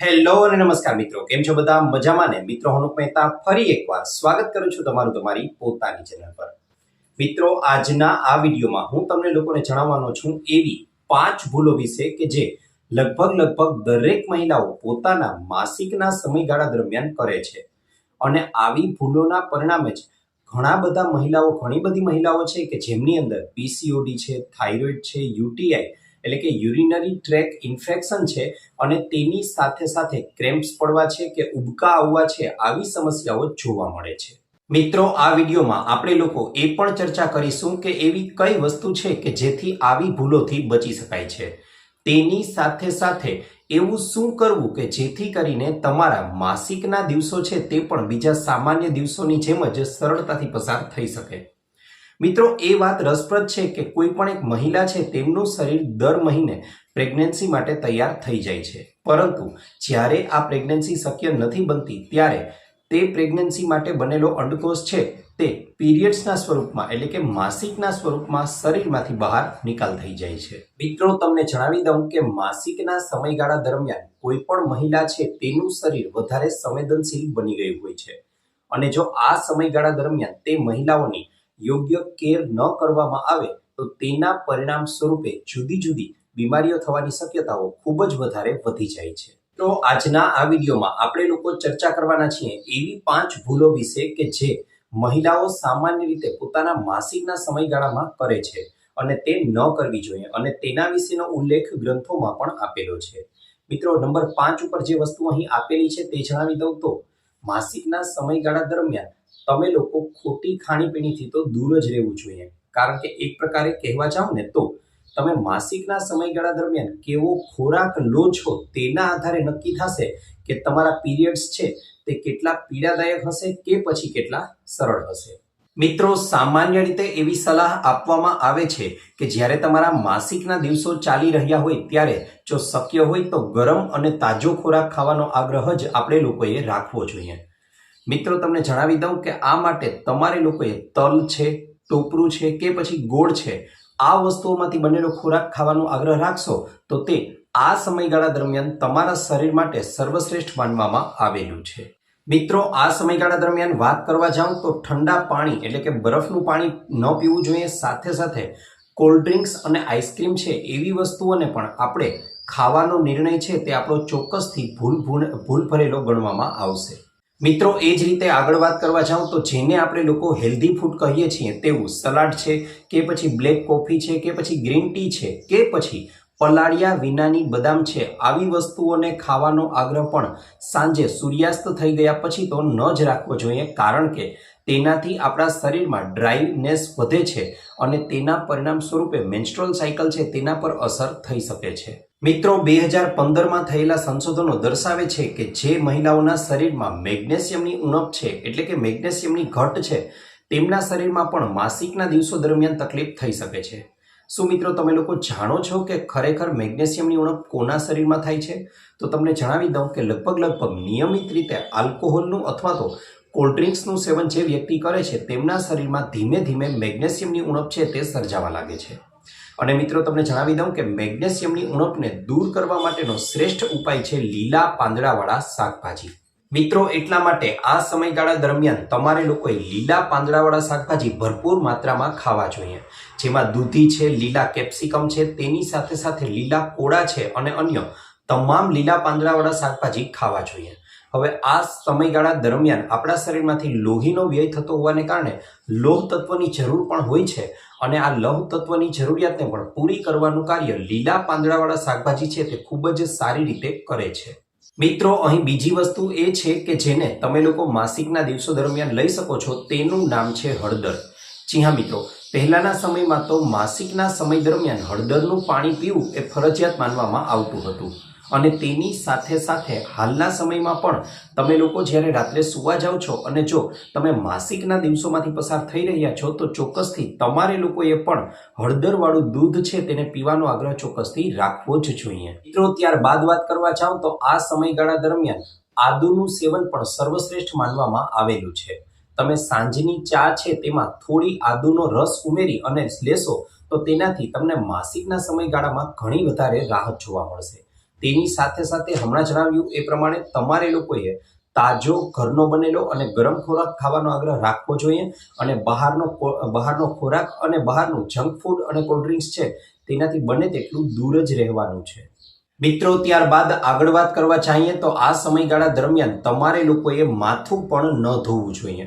Hello અને નમસ્કાર મિત્રો, કેમ છો બધા? મજામાં ને? મિત્રો, હું મહેતા ફરી એકવાર સ્વાગત કરું છું તમારું તમારી પોતાની ચેનલ પર. મિત્રો, આજના આ વિડીયોમાં હું તમને લોકોને જણાવવાનો છું એવી પાંચ ભૂલો વિશે કે જે લગભગ લગભગ દરેક મહિલાઓ પોતાના માસિકના સમયગાળા દરમિયાન કરે છે. અને આવી ભૂલોના પરિણામે જ ઘણા બધા મહિલાઓ, ઘણી બધી મહિલાઓ છે કે જેમની અંદર પીસીઓડી છે થાઇરોઇડ છે યુટીઆઈ એટલે કે યુરિનરી ટ્રેક ઇન્ફેક્શન છે અને તેની સાથે સાથે ક્રેમ્પ્સ પડવા છે કે ઉબકા આવવા છે આવી સમસ્યાઓ જોવા મળે છે. મિત્રો, આ વિડીયોમાં આપણે લોકો એ પણ ચર્ચા કરીશું કે એવી કઈ વસ્તુ છે કે જેથી આવી ભૂલોથી બચી શકાય છે. તેની સાથે સાથે એવું શું કરવું કે જેથી કરીને તમારા માસિકના દિવસો છે તે પણ બીજા સામાન્ય દિવસોની જેમ જ સરળતાથી પસાર થઈ શકે. મિત્રો, એ વાત રસપ્રદ છે કે કોઈ પણ એક મહિલા છે, તેમનું શરીર દર મહિને પ્રેગ્નન્સી માટે તૈયાર થઈ જાય છે. પરંતુ જ્યારે આ પ્રેગ્નન્સી શક્ય નથી બનતી, ત્યારે તે પ્રેગ્નન્સી માટે બનેલો અંડકોષ છે, તે પીરિયડ્સના સ્વરૂપમાં, એટલે કે માસિકના સ્વરૂપમાં શરીરમાંથી બહાર નિકાલ થઈ જાય છે. મિત્રો, તમને જણાવી દઉં કે માસિકના સમયગાળા દરમિયાન કોઈ પણ મહિલા છે, તેનું શરીર વધારે સંવેદનશીલ બની ગયું હોય છે. અને જો આ સમયગાળા દરમિયાન તે મહિલાઓની યોગ્ય કેર ન કરવામાં આવે, તો તેના પરિણામ સ્વરૂપે જુદી જુદી બીમારીઓ થવાની શક્યતાઓ ખૂબ જ વધારે વધી જાય છે. તો આજના આ વિડીયોમાં આપણે લોકો ચર્ચા કરવાના છીએ એવી પાંચ ભૂલો વિશે કે જે મહિલાઓ સામાન્ય રીતે પોતાના માસિકના સમયગાળામાં કરે છે અને તે ન કરવી જોઈએ અને તેના વિશેનો ઉલ્લેખ ગ્રંથોમાં પણ આપેલો છે. મિત્રો, નંબર પાંચ ઉપર જે વસ્તુ અહીં આપેલી છે તે જણાવી દઉં તો, માસિકના સમયગાળા દરમિયાન તમે લોકો ખોટી ખાણીપીણીથી તો દૂર જ રહેવું જોઈએ. કારણ કે એક પ્રકારે કહેવા જાઓ ને તો, તમે માસિકના સમયગાળા દરમિયાન કેવો ખોરાક લો છો તેના આધારે નક્કી થશે કે તમારા પીરિયડ્સ છે તે કેટલા પીડાદાયક હશે કે પછી કેટલા સરળ હશે. મિત્રો, સામાન્ય રીતે એવી સલાહ આપવામાં આવે છે કે જ્યારે તમારા માસિકના દિવસો ચાલી રહ્યા હોય ત્યારે જો શક્ય હોય તો ગરમ અને તાજો ખોરાક ખાવાનો આગ્રહ જ આપણે લોકોએ રાખવો જોઈએ. મિત્રો, તમને જણાવી દઉં કે આ માટે તમારે લોકોએ તલ છે, ટોપરું છે કે પછી ગોળ છે, આ વસ્તુઓમાંથી બનેલો ખોરાક ખાવાનો આગ્રહ રાખશો તો તે આ સમયગાળા દરમિયાન તમારા શરીર માટે સર્વશ્રેષ્ઠ માનવામાં આવેલું છે. મિત્રો, આ સમયગાળા દરમિયાન વાત કરવા જાઉં તો ઠંડા પાણી, એટલે કે બરફનું પાણી ન પીવું જોઈએ. સાથે સાથે કોલ્ડ ડ્રિંક્સ અને આઈસ્ક્રીમ છે એવી વસ્તુઓને પણ આપણે ખાવાનો નિર્ણય છે તે આપણો ચોક્કસથી ભૂલ ભૂલ ભૂલ ભરેલો ગણવામાં આવશે. મિત્રો, એ જ રીતે આગળ વાત કરવા જાઉં તો જેને આપણે લોકો હેલ્ધી ફૂડ કહીએ છીએ તેવું સલાડ છે, કે પછી બ્લેક કોફી છે, કે પછી ગ્રીન ટી છે, કે પછી પલાળિયા વિનાની બદામ છે, આવી વસ્તુઓને ખાવાનો આગ્રહ પણ સાંજે સૂર્યાસ્ત થઈ ગયા પછી તો ન જ રાખવો જોઈએ, કારણ કે તેનાથી આપણા શરીરમાં ડ્રાયનેસ વધે છે અને તેના પરિણામ સ્વરૂપે મેન્સ્ટ્રોલ સાયકલ છે તેના પર અસર થઈ શકે છે. મિત્રો, બે હજાર પંદરમાં થયેલા સંશોધનો દર્શાવે છે કે જે મહિલાઓના શરીરમાં મેગ્નેશિયમની ઉણપ છે, એટલે કે મેગ્નેશિયમની ઘટ છે, તેમના શરીરમાં પણ માસિકના દિવસો દરમિયાન તકલીફ થઈ શકે છે. શું મિત્રો, તમે લોકો જાણો છો કે ખરેખર મેગ્નેશિયમની ઉણપ કોના શરીરમાં થાય છે? તો તમને જણાવી દઉં કે લગભગ લગભગ નિયમિત રીતે આલ્કોહોલનું અથવા તો કોલ્ડ ડ્રિંક્સનું સેવન જે વ્યક્તિ કરે છે, તેમના શરીરમાં ધીમે ધીમે મેગ્નેશિયમની ઉણપ છે તે સર્જાવા લાગે છે. અને મિત્રો, તમને જણાવી દઉં કે મેગ્નેશિયમની ઉણપને દૂર કરવા માટેનો શ્રેષ્ઠ ઉપાય છે લીલા પાંદડાવાળા શાકભાજી. મિત્રો, એટલા માટે આ સમયગાળા દરમિયાન તમારે લોકોએ લીલા પાંદડાવાળા શાકભાજી ભરપૂર માત્રામાં ખાવા જોઈએ. જેમાં દૂધી છે, લીલા કેપ્સિકમ છે, તેની સાથે સાથે લીલા કોળા છે અને અન્ય તમામ લીલા પાંદડાવાળા શાકભાજી ખાવા જોઈએ. હવે આ સમયગાળા દરમિયાન આપણા શરીરમાંથી લોહીનો વ્યય થતો હોવાને કારણે લોહ તત્વની જરૂર પણ હોય છે અને આ લોહ તત્વની જરૂરિયાતને પણ પૂરી કરવાનું કાર્ય લીલા પાંદડાવાળા શાકભાજી છે તે ખૂબ જ સારી રીતે કરે છે. મિત્રો, અહીં બીજી વસ્તુ એ છે કે જેને તમે લોકો માસિકના દિવસો દરમિયાન લઈ શકો છો તેનું નામ છે હળદર. જી હા, મિત્રો, પહેલાના સમયમાં તો માસિકના સમય દરમિયાન હળદરનું પાણી પીવું એ ફરજિયાત માનવામાં આવતું હતું. અને તેની સાથે સાથે હાલના સમયમાં પણ તમે લોકો જ્યારે રાત્રે સુવા જાઓ છો અને જો તમે માસિકના દિવસોમાંથી પસાર થઈ રહ્યા છો, તો ચોક્કસથી તમારે લોકોએ પણ હળદરવાળું દૂધ છે તેને પીવાનો આગ્રહ ચોક્કસથી રાખવો જ જોઈએ. મિત્રો, ત્યારબાદ વાત કરવા જાઓ તો આ સમયગાળા દરમિયાન આદુનું સેવન પણ સર્વશ્રેષ્ઠ માનવામાં આવેલું છે. તમે સાંજની ચા છે તેમાં થોડી આદુનો રસ ઉમેરી અને લેશો, તો તેનાથી તમને માસિકના સમયગાળામાં ઘણી વધારે રાહત જોવા મળશે. તેની સાથે સાથે હમણાં જણાવ્યું એ પ્રમાણે તમારે લોકોએ તાજો ઘરનો બનેલો અને ગરમ ખોરાક ખાવાનો આગ્રહ રાખવો જોઈએ અને બહારનો બહારનો ખોરાક અને બહારનું જંક ફૂડ અને કોલ્ડ ડ્રિંક્સ છે તેનાથી બને તેટલું દૂર જ રહેવાનું છે. મિત્રો, ત્યારબાદ આગળ વાત કરવા ચાહીએ તો આ સમયગાળા દરમિયાન તમારે લોકોએ માથું પણ ન ધોવું જોઈએ.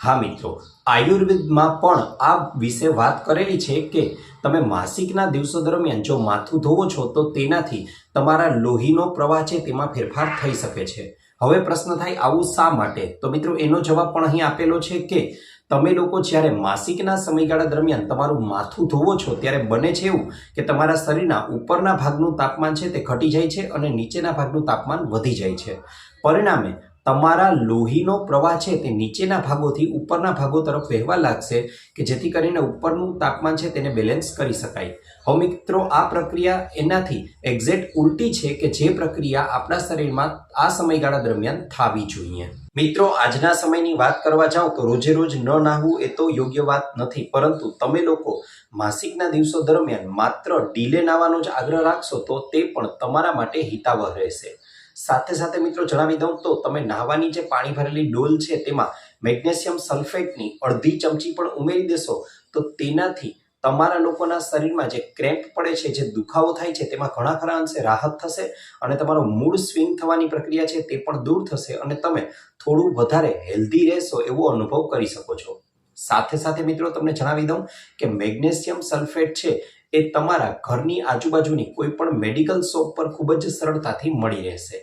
હા મિત્રો, આયુર્વેદમાં પણ આ વિશે વાત કરેલી છે કે તમે માસિકના દિવસો દરમિયાન જો માથું ધોવો છો, તો તેનાથી તમારા લોહીનો પ્રવાહ છે તેમાં ફેરફાર થઈ શકે છે. હવે પ્રશ્ન થાય આવું શા માટે? તો મિત્રો, એનો જવાબ પણ અહીં આપેલો છે કે તમે લોકો જ્યારે માસિકના સમયગાળા દરમિયાન તમારું માથું ધોવો છો, ત્યારે બને છે એવું કે તમારા શરીરના ઉપરના ભાગનું તાપમાન છે તે ઘટી જાય છે અને નીચેના ભાગનું તાપમાન વધી જાય છે. પરિણામે તમારા લોહીનો પ્રવાહ છે તે નીચેના ભાગોથી ઉપરના ભાગો તરફ વહેવા લાગશે કે જેથી કરીને ઉપરનું તાપમાન છે તેને બેલેન્સ કરી શકાય. હવે મિત્રો, આ પ્રક્રિયા એનાથી એક્ઝેક્ટ ઉલટી છે કે જે પ્રક્રિયા આપણા શરીરમાં આ સમયગાળા દરમિયાન થવી જોઈએ. મિત્રો, આજના સમયની વાત કરવા જાઓ તો રોજે રોજ ન નાહવું એ તો યોગ્ય વાત નથી. પરંતુ તમે લોકો માસિકના દિવસો દરમિયાન માત્ર ડીલે નાહવાનો જ આગ્રહ રાખશો તો તે પણ તમારા માટે હિતાવહ રહેશે. સાથે સાથે મિત્રો જણાવી દઉં તો તમે નાહવાની જે પાણી ભરેલી ડોલ છે તેમાં મેગ્નેશિયમ સલ્ફેટની અડધી ચમચી પણ ઉમેરી દેશો. તો તેનાથી તમારા લોકોના શરીરમાં જે ક્રેમ્પ પડે છે, જે દુખાવો થાય છે, તેમાં ઘણા ખરા અંશે રાહત થશે અને તમારો મૂડ સ્વિંગ થવાની પ્રક્રિયા છે તે પણ દૂર થશે અને તમે થોડું વધારે હેલ્ધી રહેશો એવો અનુભવ કરી શકો છો. સાથે સાથે મિત્રો તમને જણાવી દઉં કે મેગ્નેશિયમ સલ્ફેટ છે એ તમારા ઘરની આજુબાજુની કોઈ પણ મેડિકલ શોપ પર ખૂબ જ સરળતાથી મળી રહેશે.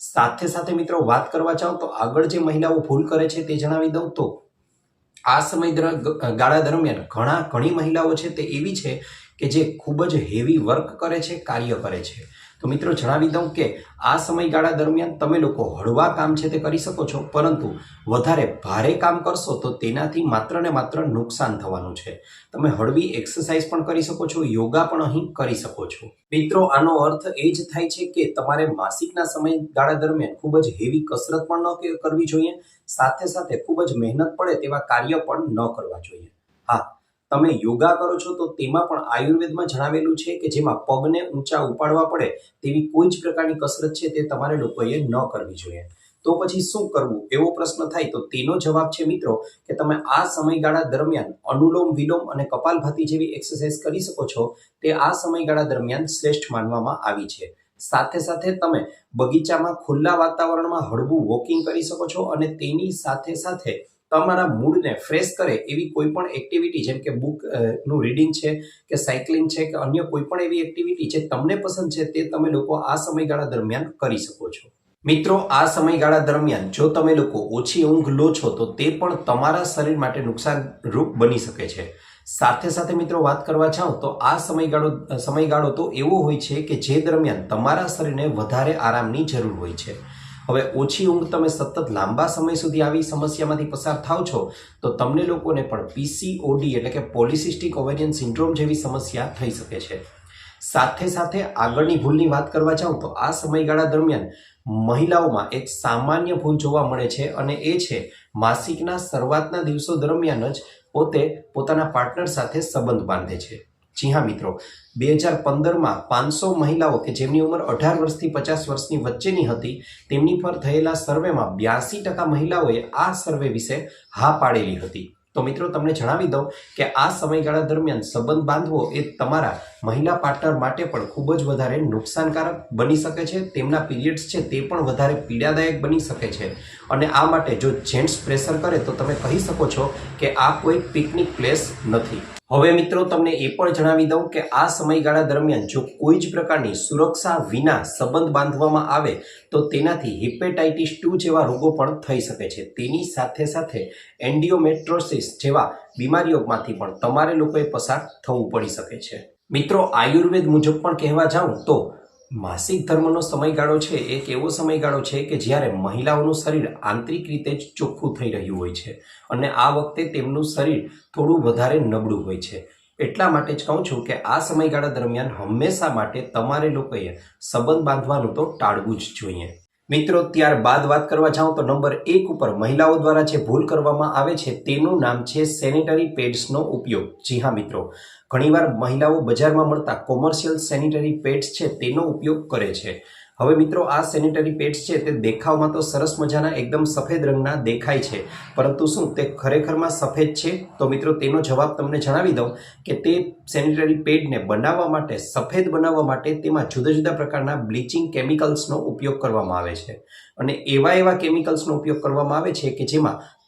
સાથે સાથે મિત્રો વાત કરવા ચાહો તો આગળ જે મહિલાઓ ભૂલ કરે છે તે જણાવી દઉં તો આ સમય ગાળા દરમિયાન ઘણા, ઘણી મહિલાઓ છે તે એવી છે કે જે ખૂબ જ હેવી વર્ક કરે છે, કાર્ય કરે છે. તો મિત્રો જણાવી દઉં કે આ સમયગાળા દરમિયાન તમે લોકો હળવા કામ છે તે કરી શકો છો, પરંતુ વધારે ભારે કામ કરશો તો તેનાથી માત્ર ને માત્ર નુકસાન થવાનું છે. તમે હળવી એક્સરસાઇઝ પણ કરી શકો છો, યોગા પણ અહીં કરી શકો છો. મિત્રો, આનો અર્થ એ જ થાય છે કે તમારે માસિકના સમયગાળા દરમિયાન ખૂબ જ હેવી કસરત પણ ન કરવી જોઈએ, સાથે સાથે ખૂબ જ મહેનત પડે તેવા કાર્ય પણ ન કરવા જોઈએ. હા તમે યોગા કરો છો તો તેમાં પણ આયુર્વેદમાં જણાવેલું છે કે જેમાં પગને ઊંચા ઉપાડવા પડે તેવી કોઈ જ પ્રકારની કસરત છે તે તમારે લોકોએ ન કરવી જોઈએ. તો પછી શું કરવું? એવો પ્રશ્ન થાય તો તેનો જવાબ છે, મિત્રો, કે તમે આ સમયગાળા દરમિયાન અનુલોમ વિલોમ અને કપાલભાતી જેવી એક્સરસાઇઝ કરી શકો છો, તે આ સમયગાળા દરમિયાન શ્રેષ્ઠ માનવામાં આવી છે. સાથે સાથે તમે બગીચામાં ખુલ્લા વાતાવરણમાં હળવું વોકિંગ કરી શકો છો અને તેની સાથે સાથે તમારા મૂડને ફ્રેશ કરે એવી કોઈ પણ એક્ટિવિટી જેમ કે બુકનું રીડિંગ છે કે સાયકલિંગ છે કે અન્ય કોઈ પણ એવી એક્ટિવિટી જે તમને પસંદ છે તે તમે લોકો આ સમયગાળા દરમિયાન કરી શકો છો. મિત્રો, આ સમયગાળા દરમિયાન જો તમે લોકો ઓછી ઊંઘ લો છો તો તે પણ તમારા શરીર માટે નુકસાનરૂપ બની શકે છે. સાથે સાથે મિત્રો વાત કરવા જાઉં તો આ સમયગાળો સમયગાળો તો એવો હોય છે કે જે દરમિયાન તમારા શરીરને વધારે આરામની જરૂર હોય છે. હવે ઓછી ઊંઘ તમે સતત લાંબા સમય સુધી આવી સમસ્યામાંથી પસાર થાવ છો, તો તમને લોકોને પણ પીસીઓડી એટલે કે પોલિસિસ્ટિક ઓવેરિયન સિન્ડ્રોમ જેવી સમસ્યા થઈ શકે છે. સાથે સાથે આગળની ભૂલની વાત કરવા જાઉં તો આ સમયગાળા દરમિયાન મહિલાઓમાં એક સામાન્ય ભૂલ જોવા મળે છે અને એ છે માસિકના શરૂઆતના દિવસો દરમિયાન જ પોતે પોતાના પાર્ટનર સાથે સંબંધ બાંધે છે. જી હા, મિત્રો. બે હજાર પંદરમાં પાંચસો મહિલાઓ કે જેમની ઉંમર અઢાર વર્ષથી પચાસ વર્ષની વચ્ચેની હતી, તેમની પર થયેલા સર્વેમાં બ્યાસી ટકા મહિલાઓએ આ સર્વે વિશે હા પાડેલી હતી. તો મિત્રો, તમને જણાવી દઉં કે આ સમયગાળા દરમિયાન સંબંધ બાંધવો એ તમારા મહિલા પાર્ટનર માટે પણ ખૂબ જ વધારે નુકસાનકારક બની શકે છે. તેમના પીરિયડ્સ છે તે પણ વધારે પીડાદાયક બની શકે છે. અને આ માટે જો જેન્ટ્સ પ્રેશર કરે તો તમે કહી શકો છો કે આ કોઈ પિકનિક પ્લેસ નથી. હવે મિત્રો તમને એ પણ જણાવી દઉં કે આ સમયગાળા દરમિયાન જો કોઈ જ પ્રકારની સુરક્ષા વિના સંબંધ બાંધવામાં આવે, તો તેનાથી હિપેટાઇટિસ ટુ જેવા રોગો પણ થઈ શકે છે. તેની સાથે સાથે એન્ડિયોમેટ્રોસિસ જેવા બીમારીઓમાંથી પણ તમારે લોકોએ પસાર થવું પડી શકે છે. મિત્રો આયુર્વેદ મુજબ પણ કહેવા જાઉં તો માસિક ધર્મનો સમયગાળો છે, એક એવો સમયગાળો છે કે જ્યારે મહિલાઓનું શરીર આંતરિક રીતે જ ચોખ્ખું થઈ રહ્યું હોય છે અને આ વખતે તેમનું શરીર થોડું વધારે નબળું હોય છે. એટલા માટે જ કહું છું કે આ સમયગાળા દરમિયાન હંમેશા માટે તમારે લોકોએ સંબંધ બાંધવાનું તો ટાળવું જ જોઈએ. મિત્રો, ત્યારબાદ વાત કરવા જાઉં તો નંબર એક ઉપર મહિલાઓ દ્વારા જે ભૂલ કરવામાં આવે છે તેનું નામ છે સેનિટરી પેડ્સનો ઉપયોગ. જી હા, મિત્રો. ઘણીવાર મહિલાઓ બજારમાં મળતા કોમર્શિયલ સેનિટરી પેડ્સ છે તેનો ઉપયોગ કરે છે. હવે મિત્રો, આ સેનિટરી પેડ્સ છે તે દેખાવમાં તો સરસ મજાના, એકદમ સફેદ રંગના દેખાય છે. પરંતુ શું તે ખરેખરમાં સફેદ છે? તો મિત્રો, તેનો જવાબ તમને જણાવી દઉં કે તે સેનિટરી પેડને બનાવવા માટે, સફેદ બનાવવા માટે તેમાં જુદા જુદા પ્રકારના બ્લીચિંગ કેમિકલ્સનો ઉપયોગ કરવામાં આવે છે. અને એવા એવા કેમિકલ્સનો ઉપયોગ કરવામાં આવે છે કે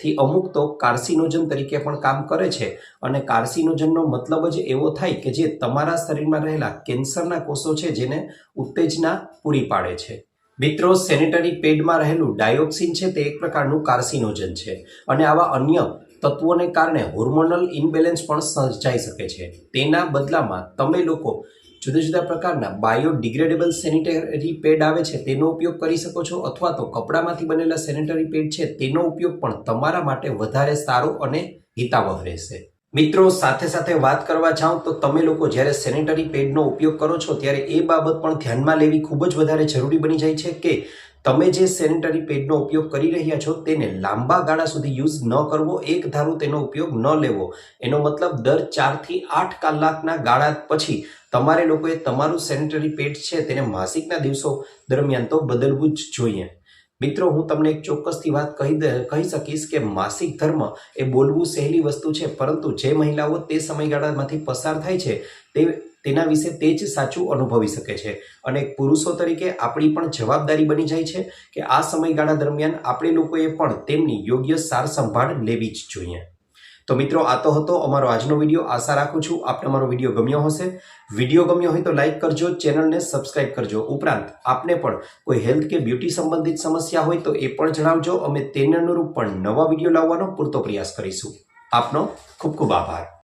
જેમાંથી અમુક તો કાર્સિનોજન તરીકે પણ કામ કરે છે. અને કાર્સિનોજનનો મતલબ જ એવો થાય કે જે તમારા શરીરમાં રહેલા કેન્સરના કોષો છે જેને ઉત્તેજના પૂરી પાડે છે. મિત્રો, સેનેટરી પેડમાં રહેલું ડાયોક્સિન છે તે એક પ્રકારનું કાર્સિનોજન છે. અને આવા અન્ય તત્વોને કારણે હોર્મોનલ ઇમ્બેલેન્સ પણ સર્જાઈ શકે છે. તેના બદલામાં તમે લોકો જુદા જુદા પ્રકારના બાયોડિગ્રેડેબલ સેનિટરી પેડ આવે છે, તેનો ઉપયોગ કરી શકો છો અથવા તો કપડામાંથી બનેલા સેનિટરી પેડ છે, તેનો ઉપયોગ પણ તમારા માટે વધારે સારો અને હિતાવહ રહેશે. મિત્રો, સાથે સાથે વાત કરવા જાઉં તો તમે લોકો જ્યારે સેનિટરી પેડનો ઉપયોગ કરો છો, ત્યારે એ બાબત પણ ધ્યાનમાં લેવી ખૂબ જ વધારે જરૂરી બની જાય છે કે તમે જે સેનિટરી પેડનો ઉપયોગ કરી રહ્યા છો તેને લાંબા ગાળા સુધી યુઝ ન કરવો, એક ધારું તેનો ઉપયોગ ન લેવો. એનો મતલબ દર ચારથી આઠ કલાકના ગાળા પછી તમારે લોકોએ તમારું સેનિટરી પેડ છે તેને માસિકના દિવસો દરમિયાન તો બદલવું જ જોઈએ. મિત્રો, હું તમને એક ચોક્કસથી વાત કહી દે, કહી શકીશ કે માસિક ધર્મ એ બોલવું સહેલી વસ્તુ છે, પરંતુ જે મહિલાઓ તે સમયગાળામાંથી પસાર થાય છે, તે તેના વિશે તે જ સાચું અનુભવી શકે છે. અને પુરુષો તરીકે આપણી પણ જવાબદારી બની જાય છે કે આ સમયગાળા દરમિયાન આપણે લોકોએ પણ તેમની યોગ્ય સાર સંભાળ લેવી જ જોઈએ. તો મિત્રો, આ તો હતો અમારો આજનો વીડિયો. આશા રાખું છું આપને અમારો વીડિયો ગમ્યો હશે. વીડિયો ગમ્યો હોય તો લાઇક કરજો, ચેનલને સબસ્ક્રાઇબ કરજો. ઉપરાંત, આપને પણ કોઈ હેલ્થ કે બ્યુટી સંબંધિત સમસ્યા હોય તો એ પણ જણાવજો. અમે તેને અનુરૂપ પણ નવા વીડિયો લાવવાનો પૂરતો પ્રયાસ કરીશું. આપનો ખૂબ ખૂબ આભાર.